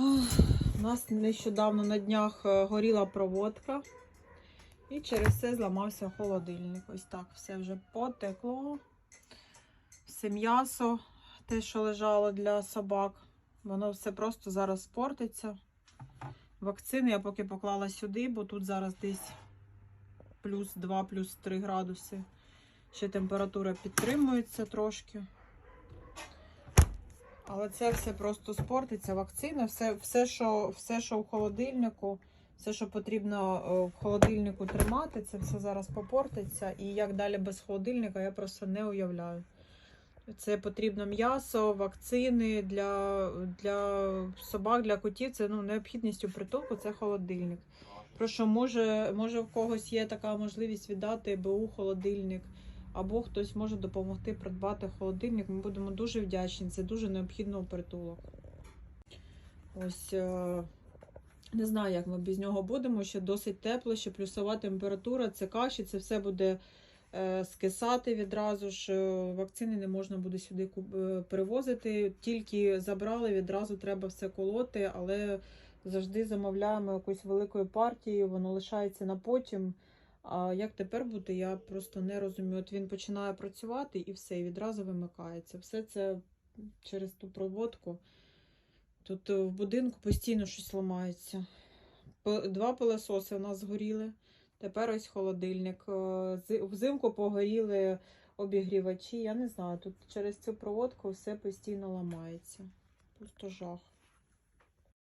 У нас нещодавно на днях е, горіла проводка. І через це зламався холодильник. Ось так все вже потекло. Все м'ясо, те, що лежало для собак. Воно все просто зараз спортиться. Вакцини я поки поклала сюди, бо тут зараз десь плюс 2, плюс 3 градуси. Ще температура підтримується трошки. Але це все просто спортиться. Вакцина, все, все, що, все, що в холодильнику, все, що потрібно е, в холодильнику тримати, це все зараз попортиться. І як далі без холодильника, я просто не уявляю. Це потрібно м'ясо, вакцини для, для собак, для котів. Це ну, необхідність у притулку, це холодильник. Прошу, може, може в когось є така можливість віддати БУ холодильник, або хтось може допомогти придбати холодильник. Ми будемо дуже вдячні. Це дуже необхідно притулок. Ось е, не знаю, як ми без нього будемо. Ще досить тепло, ще плюсова температура, це каші, це все буде е, скисати відразу ж. Е, Вакцини не можна буде сюди привозити. Тільки забрали, відразу треба все колоти, але завжди замовляємо якусь великою партією, воно лишається на потім. А як тепер бути, я просто не розумію. От він починає працювати і все, і відразу вимикається. Все це через ту проводку. Тут е, в будинку постійно щось ламається. Два пилососи у нас згоріли. Тепер ось холодильник. Е, Взимку погоріли обігрівачі. Я не знаю, тут через цю проводку все постійно ламається. Просто жах.